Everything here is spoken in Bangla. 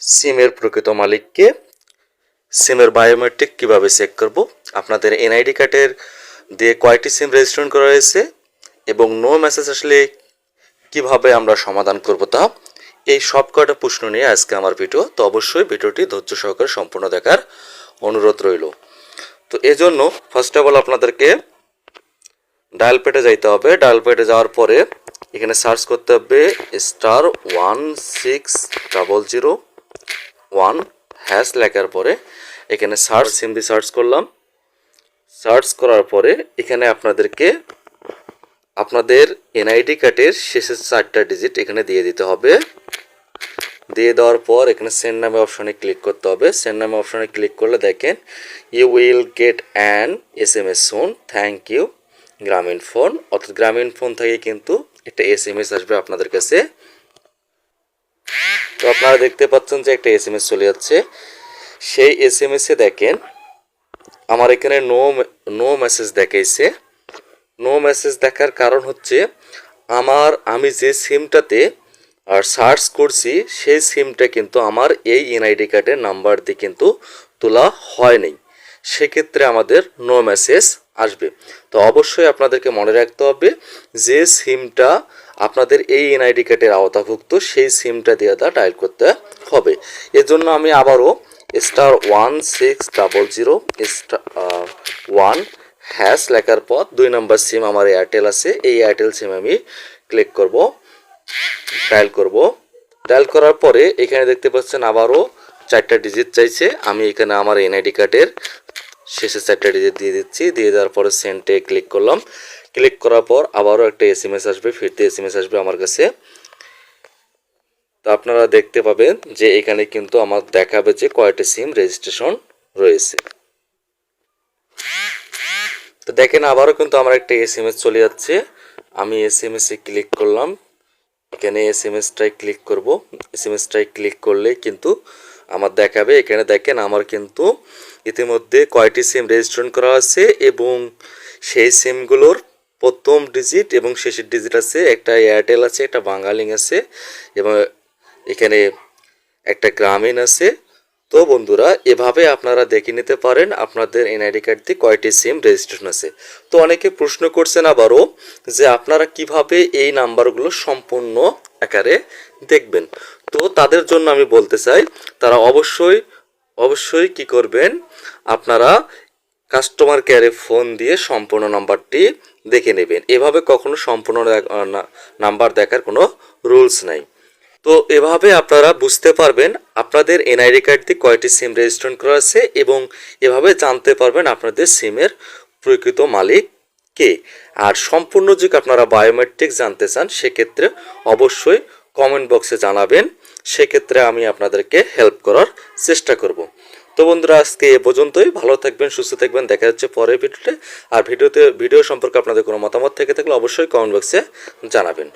সিমের প্রকৃত মালিককে, সিমের বায়োমেট্রিক কীভাবে চেক করব? আপনাদের এনআইডি কার্ডের দিয়ে কয়টি সিম রেজিস্ট্রেশন করা হয়েছে এবং নো মেসেজ আসলে কীভাবে আমরা সমাধান করব তা, এই সব কয়টা প্রশ্ন নিয়ে আজকে আমার ভিডিও। তো অবশ্যই ভিডিওটি ধৈর্য সহকারে সম্পূর্ণ দেখার অনুরোধ রইল। তো এজন্য ফার্স্ট অফ অল আপনাদেরকে ডায়াল পেটে যাইতে হবে। ডায়াল পেটে যাওয়ার পরে এখানে সার্চ করতে হবে star one six double zero one hash লেখার পরে এখানে সার্চ সিম সার্চ করলাম। সার্চ করার পরে এখানে আপনাদেরকে আপনাদের এনআইডি কার্ডের শেষের চারটা ডিজিট এখানে দিয়ে দিতে হবে। দিয়ে দেওয়ার পর এখানে সেন্ড নামে অপশনে ক্লিক করতে হবে। সেন্ড নামে অপশনে ক্লিক করলে দেখেন you will get an S M S soon thank you Grameenphone অর্থাৎ গ্রামীণ ফোন থেকে কিন্তু একটা এস এম এস আসবে আপনাদের কাছে। তো আপনারা দেখতে পাচ্ছেন যে একটা এস এম এস চলে যাচ্ছে। সেই এস এম এসে দেখেন, আমার এখানে নো নো মেসেজ দেখাইছে। নো মেসেজ দেখার কারণ হচ্ছে, আমার, আমি যে সিমটাতে আর সার্চ করছি, সেই সিমটা কিন্তু আমার এই এনআইডি কার্ডের নাম্বার দিয়ে কিন্তু তোলা হয়নি সেক্ষেত্রে আমাদের নো মেসেজ আসবে। তো অবশ্যই আপনাদেরকে মনে রাখতে হবে যে সিমটা আপনাদের এই এনআইডি কার্ডের আওতাভুক্ত সেই সিমটা দিয়ে দা ডায়াল করতে হবে। এজন্য আমি আবারও star one six double zero star one hash লেখার পর দুই নম্বর সিম আমার এয়ারটেল আছে। এই এয়ারটেল সিম আমি ক্লিক করব ডায়াল করব। ডায়াল করার পরে এখানে দেখতে পাচ্ছেন আবারও চারটা ডিজিট চাইছে। আমি এখানে আমার এনআইডি কার্ডের শেষে চারটা ডিজিট দিয়ে দিচ্ছি। দিয়ে দেওয়ার পরে সেন্টে ক্লিক করলাম। ক্লিক করার পর আবারও একটা এস এম এস আসবে, ফিরতে এস এম এস আসবে আমার কাছে। তো আপনারা দেখতে পাবেন যে এখানে কিন্তু আমার দেখাবে যে কয়টা সিম রেজিস্ট্রেশন রয়েছে। তো দেখেন আবারও কিন্তু আমার একটা এস এম এস চলে যাচ্ছে। আমি এস এম এসে ক্লিক করলাম। এখানে এস এম এসটাই ক্লিক করব। এস এম এসটাই ক্লিক করলে কিন্তু আমার দেখাবে। এখানে দেখেন আমার কিন্তু ইতিমধ্যে কয়টি সিম রেজিস্ট্রেশন করা আছে এবং সেই সিমগুলোর প্রথম ডিজিট এবং শেষের ডিজিট আছে, একটা এয়ারটেল আছে, একটা বাঙালিং আছে এবং এখানে একটা গ্রামীণ আছে। তো বন্ধুরা, এভাবে আপনারা দেখে নিতে পারেন আপনাদের এনআইডি কার্ড দিয়ে কয়টি সিম রেজিস্ট্রেশন আছে। তো অনেকে প্রশ্ন করছেন আবারও যে আপনারা কীভাবে এই নাম্বারগুলো সম্পূর্ণ আকারে দেখবেন? তো তাদের জন্য আমি বলতে চাই, তারা অবশ্যই অবশ্যই কি করবেন? আপনারা কাস্টমার কেয়ারে ফোন দিয়ে সম্পূর্ণ নাম্বারটি দেখে নেবেন। এভাবে কখনো সম্পূর্ণ নাম্বার দেখার কোনো রুলস নাই। তো এভাবে আপনারা বুঝতে পারবেন আপনাদের এনআইডি কার্ড দিয়ে কয়টি সিম রেজিস্ট্রেশন করা আছে এবং এভাবে জানতে পারবেন আপনাদের সিমের প্রকৃত মালিক কে। আর সম্পূর্ণ যদি আপনারা বায়োমেট্রিক জানতে চান, সেক্ষেত্রে অবশ্যই কমেন্ট বক্সে জানাবেন। সেক্ষেত্রে আমি আপনাদেরকে হেল্প করার চেষ্টা করব। তো বন্ধুরা, আজকে এ পর্যন্তই। ভালো থাকবেন, সুস্থ থাকবেন। দেখা যাচ্ছে পরের ভিডিওতে। আর ভিডিওতে, ভিডিও সম্পর্কে আপনাদের কোনো মতামত থেকে থাকলে অবশ্যই কমেন্ট বক্সে জানাবেন।